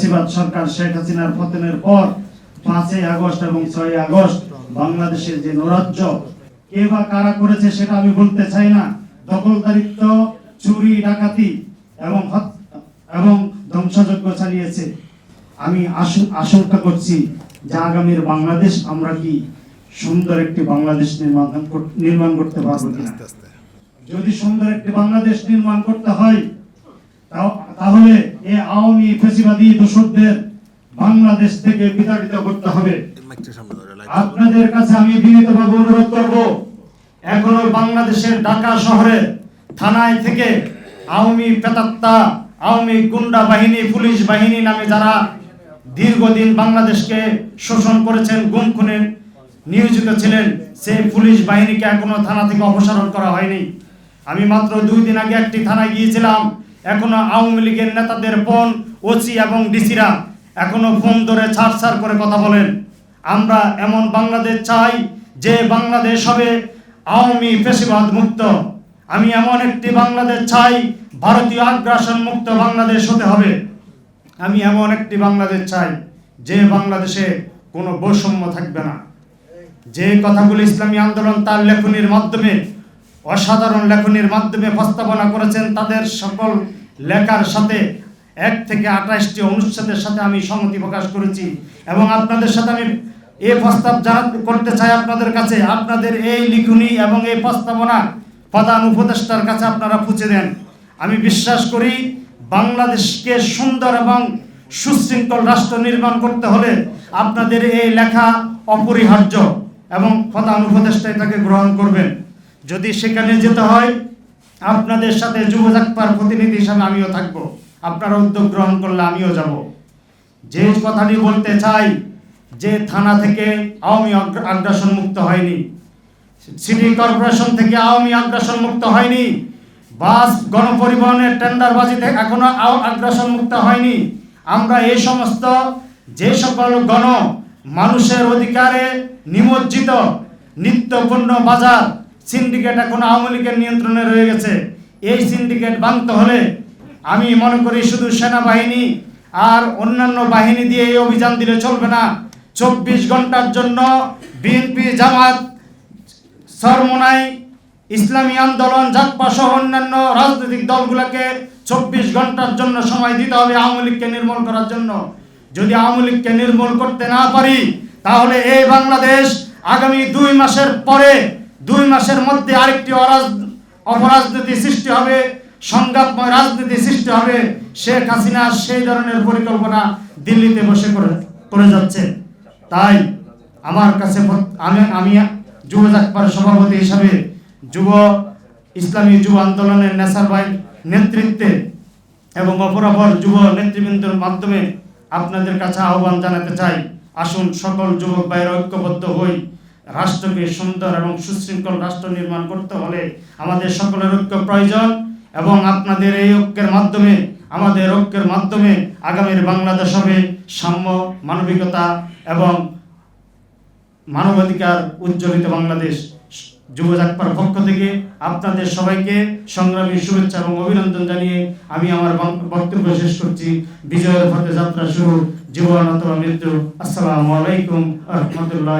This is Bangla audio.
ফেসিবাদ সরকার শেখ হাসিনার পতনের পর পাঁচই আগস্ট এবং ছয় আগস্ট বাংলাদেশের যে নৈরাজ্য কে বা কারা করেছে সেটা আমি বলতে চাই না। দখলদারিত্ব চুরি ডাকাতি এবং এবং ধ্বংসযজ্ঞ চালিয়েছে। আমি আশু- আশঙ্কা করছি যে আগামীর বাংলাদেশ আমরা কি সুন্দর একটি বাংলাদেশ নির্মাণ নির্মাণ করতে পারব কিনা। যদি সুন্দর একটি বাংলাদেশ নির্মাণ করতে হয় তাহলে এই আওয়ামী ফেসিবাদী দোষকদের বাংলাদেশ থেকে বিতাড়িত করতে হবে। আপনাদের কাছে আমি বিনীতভাবে অনুরোধ করব, এখনও বাংলাদেশের ঢাকা শহরে থানায় থেকে আওয়ামী পেতাত্তা আওয়ামী গুন্ডা বাহিনী, পুলিশ বাহিনী নামে যারা দীর্ঘদিন বাংলাদেশকে শোষণ করেছেন, গুম খুনে নিয়োজিত ছিলেন, সেই পুলিশ বাহিনীকে এখনও থানা থেকে অপসারণ করা হয়নি। আমি মাত্র দুই দিন আগে একটি থানায় গিয়েছিলাম এখনও আওয়ামী লীগের নেতাদের ফোন, ওসি এবং ডিসিরা এখনও ফোন ধরে ছাড় ছাড় করে কথা বলেন। আমরা এমন বাংলাদেশ চাই যে বাংলাদেশ হবে আওয়ামী ফেসিবাদ মুক্ত। আমি এমন একটি বাংলাদেশ চাই, ভারতীয় আগ্রাসন মুক্ত বাংলাদেশ হতে হবে। আমি এমন একটি বাংলাদেশ চাই যে বাংলাদেশে কোনো বৈষম্য থাকবে না। যে কথাগুলো ইসলামী আন্দোলন তার লেখনির মাধ্যমে অসাধারণ লেখনির মাধ্যমে প্রস্তাবনা করেছেন তাদের সকল লেখার সাথে এক থেকে আঠাশটি অনুচ্ছেদের সাথে আমি সংহতি প্রকাশ করেছি। এবং আপনাদের সাথে আমি এই প্রস্তাব জানা করতে চাই আপনাদের কাছে। আপনাদের এই লিখনি এবং এই প্রস্তাবনা প্রধান উপদেষ্টার কাছে আপনারা পুঁছে দেন। আমি বিশ্বাস করি বাংলাদেশকে সুন্দর এবং সুশৃঙ্খল রাষ্ট্র নির্মাণ করতে হলে আপনাদের এই লেখা অপরিহার্য এবং প্রধান উপদেষ্টা এটাকে গ্রহণ করবেন। যদি সেখানে যেতে হয়, আপনাদের সাথে যুব জাকপার প্রতিনিধি হিসাবে আমিও থাকব। আপনারা উদ্যোগ গ্রহণ করলে আমিও যাব। যে কথাটি বলতে চাই, যে থানা থেকে আওয়ামী আগ্রা- আগ্রাসন মুক্ত হয়নি, সিটি কর্পোরেশন থেকে আওয়ামী আগ্রাসন মুক্ত হয়নি, বাস গণপরিবহনের টেন্ডারবাজিতে এখনও আগ্রাসন মুক্ত হয়নি, আমরা এই সমস্ত যে সকল গণ মানুষের অধিকারে নিমজ্জিত নিত্যপূর্ণ বাজার সিন্ডিকেট এখন আওয়ামী লীগের নিয়ন্ত্রণে রয়ে গেছে। এই সিন্ডিকেট ভাঙতে হলে আমি মনে করি শুধু সেনাবাহিনী আর অন্যান্য বাহিনী দিয়ে এই অভিযান দিলে চলবে না। চব্বিশ ঘণ্টার জন্য বিএনপি, জামাত, সরমোনাই, ইসলামী আন্দোলন, জাতপা সহ অন্যান্য রাজনৈতিক দলগুলোকে চব্বিশ ঘণ্টার জন্য সময় দিতে হবে আওয়ামী লীগকে নির্মূল করার জন্য। যদি আওয়ামী লীগকে নির্মূল করতে না পারি, তাহলে এই বাংলাদেশ আগামী দুই মাসের পরে দুই মাসের মধ্যে আরেকটি অপরাজনীতি সৃষ্টি হবে, সংঘাতময় রাজনীতি সৃষ্টি হবে। শেখ হাসিনা সেই ধরনের পরিকল্পনা দিল্লিতে বসে করে করে যাচ্ছে তাই আমার কাছে আমি আমি যুব জাকবার সভাপতি হিসাবে যুব, ইসলামী যুব আন্দোলনের নেসার ভাই নেতৃত্বে এবং অপরাপর যুব নেতৃবৃন্দের মাধ্যমে আপনাদের কাছে আহ্বান জানাতে চাই। আসুন সকল যুবক ভাইয়ের ঐক্যবদ্ধ হই। রাষ্ট্রকে সুন্দর এবং সুশৃঙ্খল রাষ্ট্র নির্মাণ করতে হলে আমাদের সকলের ঐক্য প্রয়োজন এবং আপনাদের এই ঐক্যের মাধ্যমে, আমাদের ঐক্যের মাধ্যমে আগামীর বাংলাদেশ হবে সাম্য, মানবিকতা এবং মানবাধিকার উজ্জ্বলিত বাংলাদেশ। যুব জাকপার পক্ষ থেকে আপনাদের সবাইকে সংগ্রামী শুভেচ্ছা এবং অভিনন্দন জানিয়ে আমি আমার বক্তব্য শেষ করছি। বিজয়ের পথে যাত্রা শুরু, জীবন অথবা মৃত্যু। আসসালামু আলাইকুম রহমতুল্লাহ